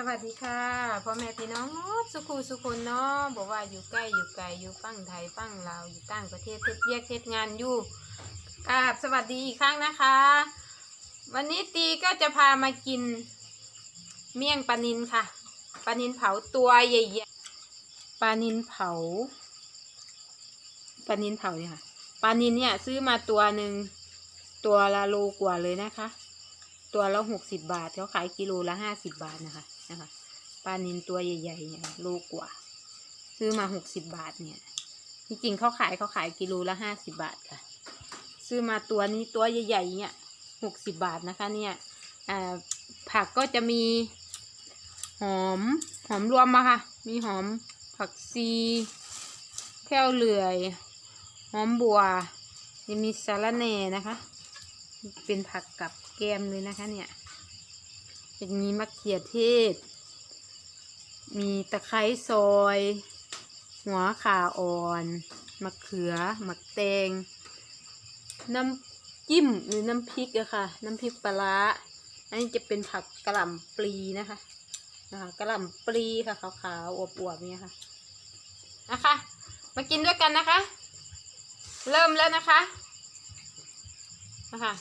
สวัสดีค่ะพ่อแม่พี่น้องสุขุสุคนเนาะบอกว่าอยู่ใกล้อยู่ไกลอยู่ฟั่งไทยฟั่งลาวอยู่ต่างประเทศเทศเวียกเทศงานอยู่กราบสวัสดีอีกครั้งนะคะ วันนี้ตีก็จะพามากิน เมี่ยงปลานินค่ะปลานินเผาตัวใหญ่ๆปลานินเผาปลานินเผาเนี่ยค่ะปลานินเนี่ยซื้อมาตัวหนึ่งตัวละโลกว่าเลยนะคะ ตัวละหกสิบาทเขาขายกิโลละห้าสิบาทนะคะ นะคะปลานินตัวใหญ่ๆเนี่ยโลกว่าซื้อมาหกสิบบาทเนี่ยที่จริงเขาขายเขาขายกิโลละห้าสิบาทค่ะ ซื้อมาตัวนี้ตัวใหญ่ๆเนี่ยหกสิบาทนะคะเนี่ยผักก็จะมีหอมหอมรวมมาค่ะ มีหอมผักซีแค่วเหลื่อย หอมบัวยังมีสาระแหน่นะคะ เป็นผักกับแกมเลยนะคะเนี่ย จะมีมะเขือเทศ มีตะไคร้ซอย หัวขาอ่อน มะเขือมะแตง น้ำจิ้มหรือน้ำพริกอะค่ะ น้ำพริกปลาร้าอันนี้จะเป็นผักกระหล่ำปลีนะคะนะคะกระหล่ำปลีค่ะขาวๆอวบๆเนี่ยค่ะนะคะ มากินด้วยกันนะคะ เริ่มแล้วนะคะนะคะ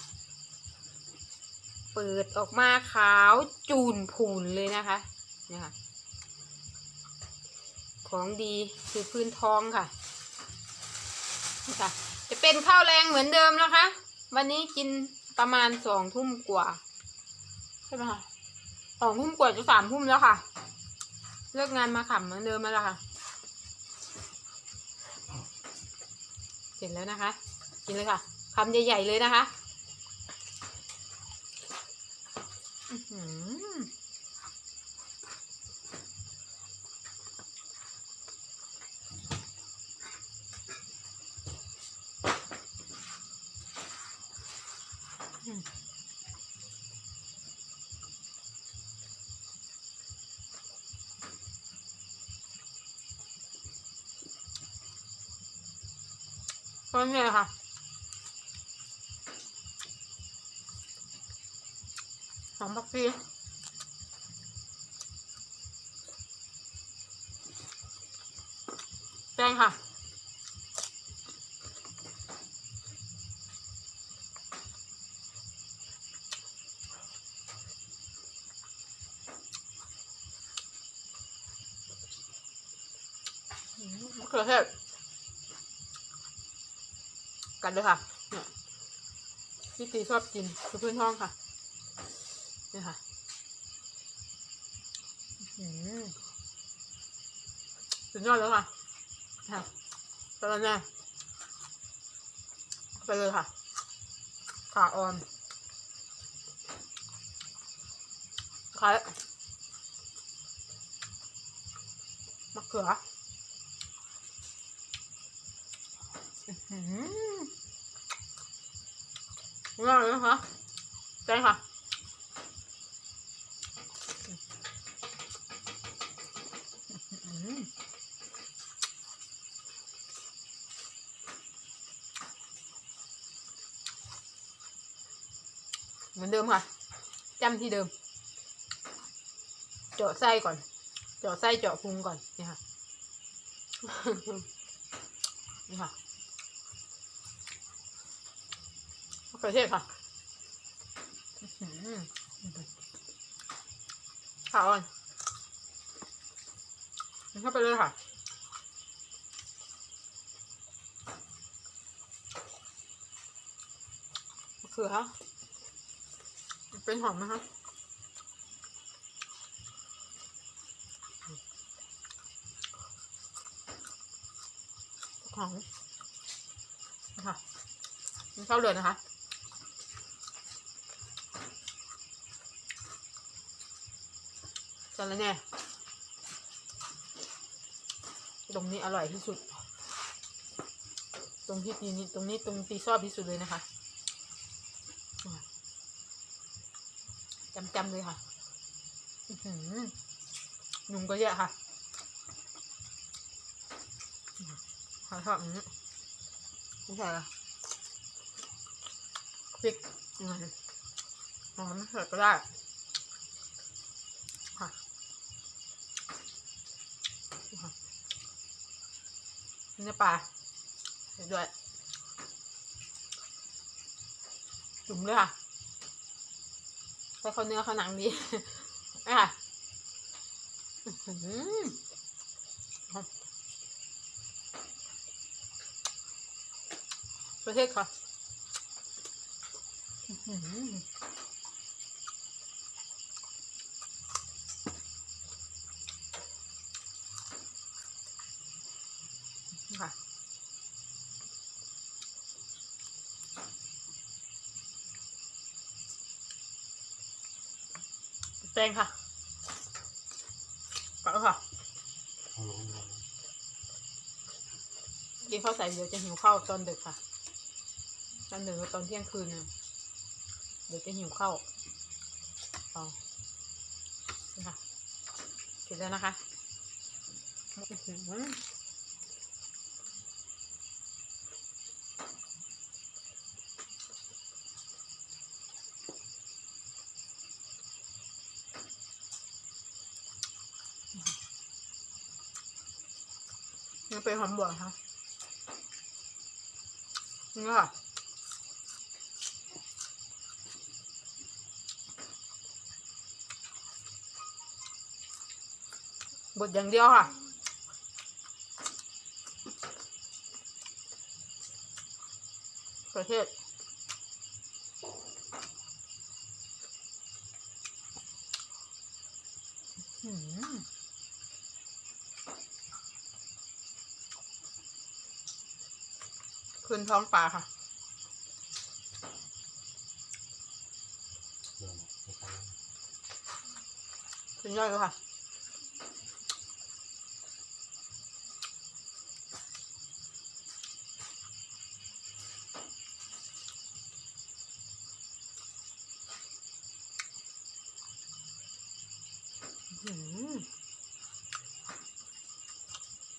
เปิดออกมาขาวจูนพูนเลยนะคะนี่ค่ะ ของดีคือพื้นท้องค่ะนี่ค่ะ จะเป็นข้าวแรงเหมือนเดิมนะคะ วันนี้กินประมาณสองทุ่มกว่าใช่ไหมคะสองทุ่มกว่าจะสามทุ่มแล้วค่ะ เลิกงานมาขำเหมือนเดิมแล้วค่ะ เสร็จแล้วนะคะ กินเลยค่ะคำใหญ่ๆเลยนะคะ อื้อหืออืมก็นี่เลยค่ะ หอมผักชีแป้งค่ะมะเขือเทศกันเลยค่ะเนี่ยพี่ตีชอบกินคือพื้นท้องค่ะ นี่ค่ะอื้อหือสุดยอดแล้วค่ะค่ะตอนนี้ไปเลยค่ะขาอ่อนขายมะเขืออื้อหือง่ายเลยนะคะใจค่ะ อืม เหมือนเดิมค่ะจำที่เดิม เจาะไส้ก่อน เจาะไส้เจาะพุงก่อนนี่ค่ะนี่ค่ะมะเขือเทศค่ะข้าวอ่อน เข้าไปเลยค่ะมะเขือเป็นหอมนะคะหอมนะคะมันเข้าเลยนะคะจานละเนี่ย ตรงนี้อร่อยที่สุด ตรงที่ตีนี้ตรงนี้ตรงตีชอบที่สุดเลยนะคะจำจำเลยค่ะหนุ่มก็เยอะค่ะขอชอบอย่างนี้ไม่ใช่ละพริกหอมไม่ใส่ก็ได้ เนื้อปลาด้วยจุ่มเลยค่ะใส่ข้าวเนื้อข้าวหนังดีอะโอหือประเทศค่ะอื้อหือค่ะ แป้งค่ะปักแล้วค่ะเอาลงมากินข้าวใส่เดี๋ยวจะหิวข้าวตอนดึกค่ะ ตอนดึกตอนเที่ยงคืนน่ะเดี๋ยวจะหิวข้าวเอานี่ค่ะเสร็จแล้วนะคะอื้อหือยัง เป็นหอมบวกค่ะนี่ค่ะบดอย่างเดียวค่ะประเทศอืม คืนท้องปลาค่ะเดี๋ยอาไปคืนยอยเลยค่ะ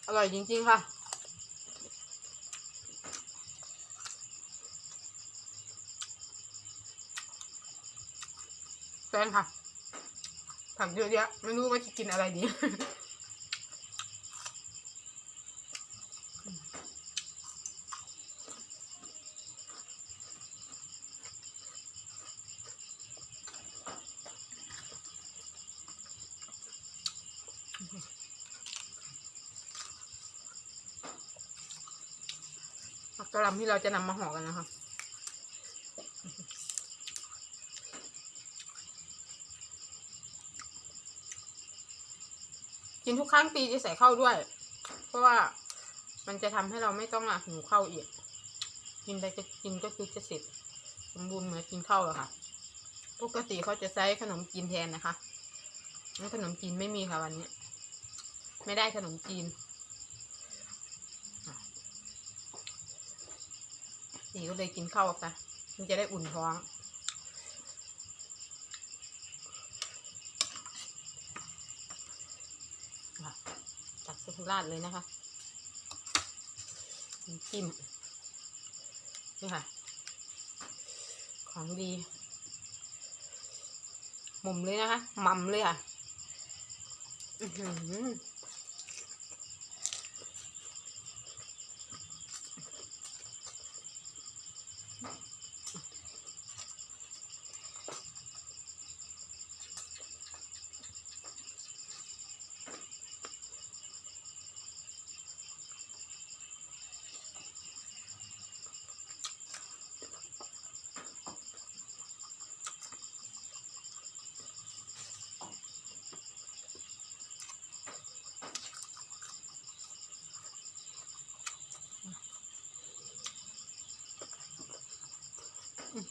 อร่อยจริงๆค่ะ แป้งค่ะ ผักเยอะแยะไม่รู้ว่าจะกินอะไรดีกกะลำที่เราจะนำมาห่อกันนะคะ กินทุกครั้งปีจะใส่ข้าวด้วย เพราะว่ามันจะทำให้เราไม่ต้องอะหิวข้าวอีกกินไปก็กินก็คือจะเสร็จสมบูรณ์เหมือนกินข้าวอะค่ะ ปกติเขาจะใช้ขนมจีนแทนนะคะแล้วขนมจีนไม่มีค่ะวันนี้ ไม่ได้ขนมจีนอะนี่ก็เลยกินข้าวค่ะมันจะได้อุ่นท้อง ค่ะตักใส่ถุงราดเลยนะคะจิ้มนี่ค่ะ ของดีหมุมเลยนะคะหม่ำเลยค่ะอื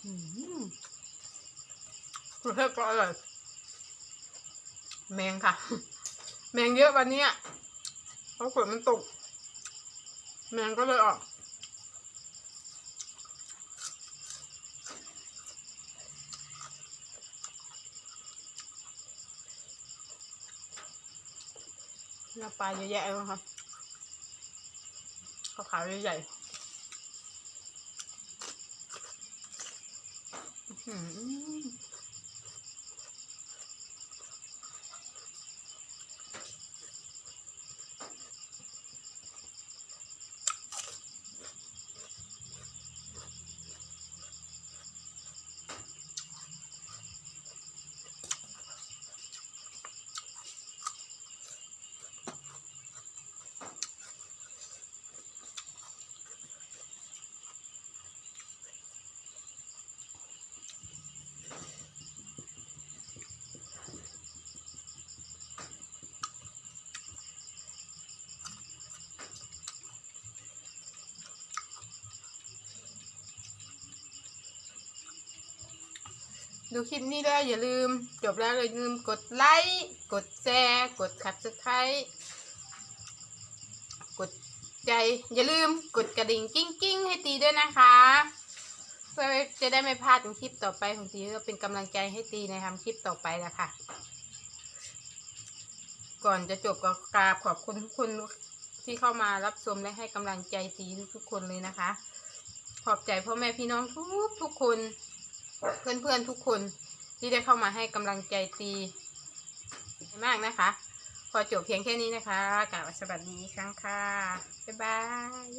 อหืออื้อก็อร่อยแมงค่ะ แมงเยอะวันนี้เพราะฝนมันตก แมงก็เลยออกเนื้อปลาเยอะแยะเลยนะคะขาวๆใหญ่ๆ อื้ ดูคลิปนี้แล้วอย่าลืม จบแล้วอย่าลืมกดไลค์กดแชร์กดขับสไครกดใจ อย่าลืมกดกระดิ่งกิ้งกิ้งให้ตีด้วยนะคะ เพื่อจะได้ไม่พลาดคลิปต่อไปของตีก็เป็นกำลังใจให้ตีในทำคลิปต่อไปแล้วค่ะก่อนจะจบก็กราบขอบคุณทุกคนที่เข้ามารับชมและให้กำลังใจตีทุกๆคนเลยนะคะ ขอบใจพ่อแม่พี่น้องทุกทุกคน เพื่อนๆทุกคนที่ได้เข้ามาให้กำลังใจตีมากนะคะ พอจบเพียงแค่นี้นะคะกล่าวสวัสดีครั้งค่ะ บ๊ายบาย